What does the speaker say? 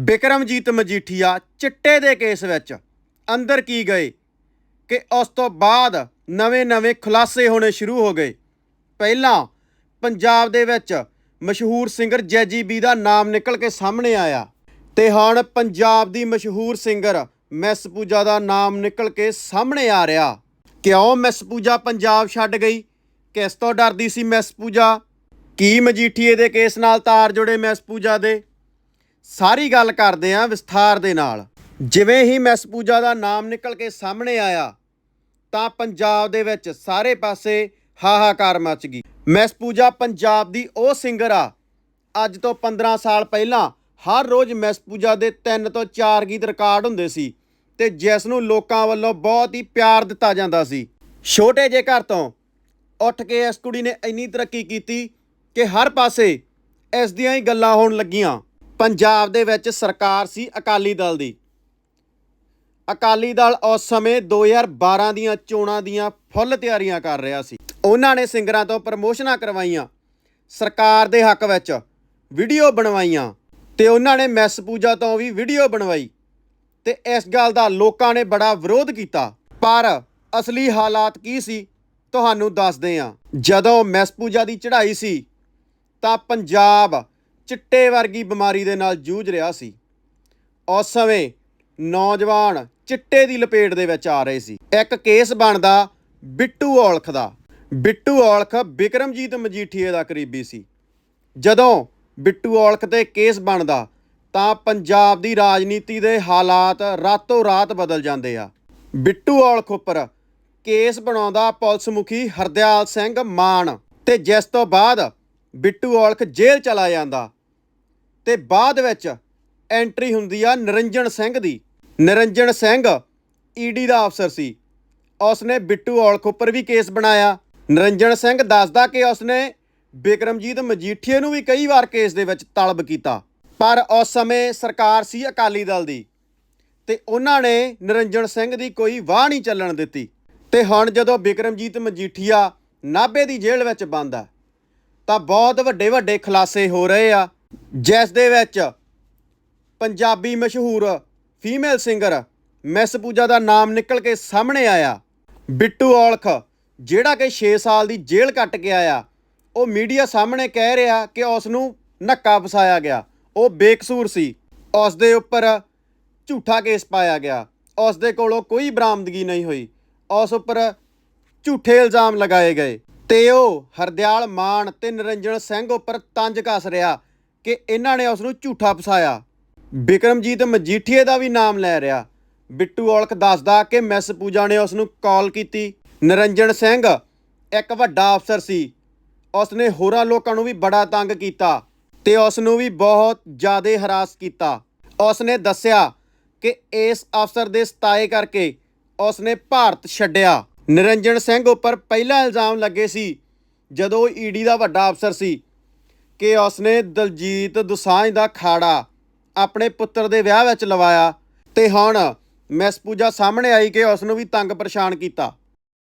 ਬਿਕਰਮਜੀਤ ਮਜੀਠੀਆ ਚਿੱਟੇ ਦੇ ਕੇਸ ਵਿੱਚ ਅੰਦਰ ਕੀ ਗਏ ਕਿ ਉਸ ਤੋਂ ਬਾਅਦ ਨਵੇਂ-ਨਵੇਂ ਖੁਲਾਸੇ ਹੋਣੇ ਸ਼ੁਰੂ ਹੋ ਗਏ। ਪਹਿਲਾਂ ਪੰਜਾਬ ਦੇ ਵਿੱਚ ਮਸ਼ਹੂਰ ਸਿੰਗਰ ਜੈਜੀ ਬੀ ਦਾ ਨਾਮ ਨਿਕਲ ਕੇ ਸਾਹਮਣੇ ਆਇਆ ਤੇ ਹੁਣ ਪੰਜਾਬ ਦੀ ਮਸ਼ਹੂਰ ਸਿੰਗਰ ਮਿਸ ਪੂਜਾ ਦਾ ਨਾਮ ਨਿਕਲ ਕੇ ਸਾਹਮਣੇ ਆ ਰਿਹਾ। ਕਿਉਂ ਮਿਸ ਪੂਜਾ ਪੰਜਾਬ ਛੱਡ ਗਈ? ਕਿਸ ਤੋਂ ਡਰਦੀ ਸੀ ਮਿਸ ਪੂਜਾ? ਕੀ ਮਜੀਠੀਏ ਦੇ ਕੇਸ ਨਾਲ ਤਾਰ ਜੁੜੇ ਮਿਸ ਪੂਜਾ ਦੇ? ਸਾਰੀ ਗੱਲ ਕਰਦੇ ਆਂ ਵਿਸਥਾਰ ਦੇ ਨਾਲ। ਜਿਵੇਂ ਹੀ ਮਿਸ ਪੂਜਾ ਦਾ ਨਾਮ ਨਿਕਲ ਕੇ ਸਾਹਮਣੇ ਆਇਆ, ਤਾਂ ਪੰਜਾਬ ਦੇ ਵਿੱਚ ਸਾਰੇ ਪਾਸੇ ਹਾਹਾਕਾਰ ਮਚ ਗਈ। ਮਿਸ ਪੂਜਾ ਪੰਜਾਬ ਦੀ ਉਹ ਸਿੰਗਰ ਆ, ਅੱਜ ਤੋਂ 15 ਸਾਲ ਪਹਿਲਾਂ ਹਰ ਰੋਜ਼ ਮਿਸ ਪੂਜਾ ਦੇ 3 ਤੋਂ 4 ਗੀਤ ਰਿਕਾਰਡ ਹੁੰਦੇ ਸੀ ਤੇ ਜਿਸ ਨੂੰ ਲੋਕਾਂ ਵੱਲੋਂ ਬਹੁਤ ਹੀ ਪਿਆਰ ਦਿੱਤਾ ਜਾਂਦਾ ਸੀ। ਛੋਟੇ ਜਿਹੇ ਘਰ ਤੋਂ ਉੱਠ ਕੇ ਇਸ ਕੁੜੀ ਨੇ ਇੰਨੀ ਤਰੱਕੀ ਕੀਤੀ ਕਿ ਹਰ ਪਾਸੇ ਇਸ ਦੀਆਂ ਹੀ ਗੱਲਾਂ ਹੋਣ ਲੱਗੀਆਂ। ਪੰਜਾਬ ਦੇ ਵਿੱਚ ਸਰਕਾਰ ਸੀ ਅਕਾਲੀ ਦਲ ਦੀ। ਅਕਾਲੀ ਦਲ ਉਸ ਸਮੇਂ 2012 ਦੀਆਂ ਚੋਣਾਂ ਦੀਆਂ ਫੁੱਲ ਤਿਆਰੀਆਂ ਕਰ ਰਿਹਾ ਸੀ। ਉਹਨਾਂ ਨੇ ਸਿੰਗਰਾਂ ਤੋਂ ਪ੍ਰਮੋਸ਼ਨਾਂ ਕਰਵਾਈਆਂ, ਸਰਕਾਰ ਦੇ ਹੱਕ ਵਿੱਚ ਵੀਡੀਓ ਬਣਵਾਈਆਂ ਤੇ ਉਹਨਾਂ ਨੇ ਮੈਸ ਪੂਜਾ ਤੋਂ ਵੀ ਵੀਡੀਓ ਬਣਵਾਈ ਤੇ ਇਸ ਗੱਲ ਦਾ ਲੋਕਾਂ ਨੇ ਬੜਾ ਵਿਰੋਧ ਕੀਤਾ। ਪਰ ਅਸਲੀ ਹਾਲਾਤ ਕੀ ਸੀ, ਤੁਹਾਨੂੰ ਦੱਸਦੇ ਹਾਂ। ਜਦੋਂ ਮੈਸ ਪੂਜਾ ਦੀ ਚੜ੍ਹਾਈ ਸੀ ਤਾਂ ਪੰਜਾਬ ਚਿੱਟੇ ਵਰਗੀ ਬਿਮਾਰੀ ਦੇ ਨਾਲ ਜੂਝ ਰਿਹਾ ਸੀ। ਉਸ ਸਮੇਂ ਨੌਜਵਾਨ ਚਿੱਟੇ ਦੀ ਲਪੇਟ ਦੇ ਵਿੱਚ ਆ ਰਹੇ ਸੀ। ਇੱਕ ਕੇਸ ਬਣਦਾ ਬਿੱਟੂ ਔਲਖ ਦਾ। ਬਿੱਟੂ ਔਲਖ ਬਿਕਰਮਜੀਤ ਮਜੀਠੀਏ ਦਾ ਕਰੀਬੀ ਸੀ। ਜਦੋਂ ਬਿੱਟੂ ਔਲਖ ਤੇ ਕੇਸ ਬਣਦਾ, ਤਾਂ ਪੰਜਾਬ ਦੀ ਰਾਜਨੀਤੀ ਦੇ ਹਾਲਾਤ ਰਾਤੋਂ ਰਾਤ ਬਦਲ ਜਾਂਦੇ ਆ। ਬਿੱਟੂ ਔਲਖ ਉੱਪਰ ਕੇਸ ਬਣਾਉਂਦਾ ਪੁਲਿਸ ਮੁਖੀ ਹਰਦਿਆਲ ਸਿੰਘ ਮਾਨ ਤੇ ਜਿਸ ਤੋਂ ਬਾਅਦ ਬਿੱਟੂ ਔਲਖ ਜੇਲ੍ਹ ਚਲਾ ਜਾਂਦਾ। ਤੇ ਬਾਅਦ ਵਿੱਚ ਐਂਟਰੀ ਹੁੰਦੀ ਆ ਨਰਿੰਜਨ ਸਿੰਘ ਦੀ। ਨਰਿੰਜਨ ਸਿੰਘ ਈਡੀ ਦਾ ਅਫਸਰ ਸੀ। ਉਸਨੇ ਬਿੱਟੂ ਔਲਖ ਉੱਪਰ ਵੀ ਕੇਸ ਬਣਾਇਆ। ਨਰਿੰਜਨ ਸਿੰਘ ਦੱਸਦਾ ਕਿ ਉਸਨੇ ਬਿਕਰਮਜੀਤ ਮਜੀਠੀਏ ਨੂੰ ਵੀ ਕਈ ਵਾਰ ਕੇਸ ਦੇ ਵਿੱਚ ਤਲਬ ਕੀਤਾ। ਪਰ ਉਸ ਸਮੇਂ ਸਰਕਾਰ ਸੀ ਅਕਾਲੀ ਦਲ ਦੀ। ਤੇ ਉਹਨਾਂ ਨੇ ਨਰਿੰਜਨ ਸਿੰਘ ਦੀ ਕੋਈ ਵਾਹ ਨਹੀਂ ਚੱਲਣ ਦਿੱਤੀ। ਤੇ ਹੁਣ ਜਦੋਂ ਬਿਕਰਮਜੀਤ ਮਜੀਠੀਆ ਨਾਭੇ ਦੀ ਜੇਲ੍ਹ ਵਿੱਚ ਬੰਦ ਆ ਤਾਂ ਬਹੁਤ ਵੱਡੇ ਵੱਡੇ ਖੁਲਾਸੇ ਹੋ ਰਹੇ ਆ। ਜਿਸ ਦੇ ਵਿੱਚ ਪੰਜਾਬੀ ਮਸ਼ਹੂਰ ਫੀਮੇਲ ਸਿੰਗਰ ਮਿਸ ਪੂਜਾ ਦਾ ਨਾਮ ਨਿਕਲ ਕੇ ਸਾਹਮਣੇ ਆਇਆ। ਬਿੱਟੂ ਔਲਖ, ਜਿਹੜਾ ਕਿ 6 ਸਾਲ ਦੀ ਜੇਲ੍ਹ ਕੱਟ ਕੇ ਆਇਆ, ਉਹ ਮੀਡੀਆ ਸਾਹਮਣੇ ਕਹਿ ਰਿਹਾ ਕਿ ਉਸ ਨੂੰ ਨੱਕਾ ਫਸਾਇਆ ਗਿਆ। ਉਹ ਬੇਕਸੂਰ ਸੀ। ਉਸ ਦੇ ਉੱਪਰ ਝੂਠਾ ਕੇਸ ਪਾਇਆ ਗਿਆ। ਉਸ ਦੇ ਕੋਲੋਂ ਕੋਈ ਬਰਾਮਦਗੀ ਨਹੀਂ ਹੋਈ। ਉਸ ਉੱਪਰ ਝੂਠੇ ਇਲਜ਼ਾਮ ਲਗਾਏ ਗਏ। ਤੇ ਉਹ ਹਰਦਿਆਲ ਮਾਨ ਤੇ ਨਿਰੰਜਨ ਸਿੰਘ ਉੱਪਰ ਤੰਜ ਕੱਸ ਰਿਹਾ ਕਿ ਇਹਨਾਂ ਨੇ ਉਸ ਨੂੰ ਝੂਠਾ ਫਸਾਇਆ। ਬਿਕਰਮਜੀਤ ਮਜੀਠੀਏ ਦਾ ਵੀ ਨਾਮ ਲੈ ਰਿਹਾ। ਬਿੱਟੂ ਔਲਖ ਦੱਸਦਾ ਕਿ ਮਿਸ ਪੂਜਾ ਨੇ ਉਸ ਨੂੰ ਕਾਲ ਕੀਤੀ। ਨਿਰੰਜਨ ਸਿੰਘ ਇੱਕ ਵੱਡਾ ਅਫਸਰ ਸੀ। ਉਸ ਨੇ ਹੋਰਾਂ ਲੋਕਾਂ ਨੂੰ ਵੀ ਬੜਾ ਤੰਗ ਕੀਤਾ ਤੇ ਉਸ ਨੂੰ ਵੀ ਬਹੁਤ ਜ਼ਿਆਦਾ ਹਰਾਸ ਕੀਤਾ। ਉਸ ਨੇ ਦੱਸਿਆ ਕਿ ਇਸ ਅਫਸਰ ਦੇ ਸਤਾਏ ਕਰਕੇ ਉਸ ਨੇ ਭਾਰਤ ਛੱਡਿਆ। ਨਿਰੰਜਨ ਸਿੰਘ ਉੱਪਰ ਪਹਿਲਾ ਇਲਜ਼ਾਮ ਲੱਗੇ ਸੀ, ਜਦੋਂ ਈਡੀ ਦਾ ਵੱਡਾ ਅਫਸਰ ਸੀ ਕਿ ਉਸਨੇ ਦਲਜੀਤ ਦੁਸਾਂਝ ਦਾ ਖਾੜਾ ਆਪਣੇ ਪੁੱਤਰ ਦੇ ਵਿਆਹ ਵਿੱਚ ਲਵਾਇਆ ਤੇ ਹੁਣ ਮੈਸਪੂਜਾ ਸਾਹਮਣੇ ਆਈ ਕਿ ਉਸ ਨੂੰ ਵੀ ਤੰਗ ਪਰੇਸ਼ਾਨ ਕੀਤਾ।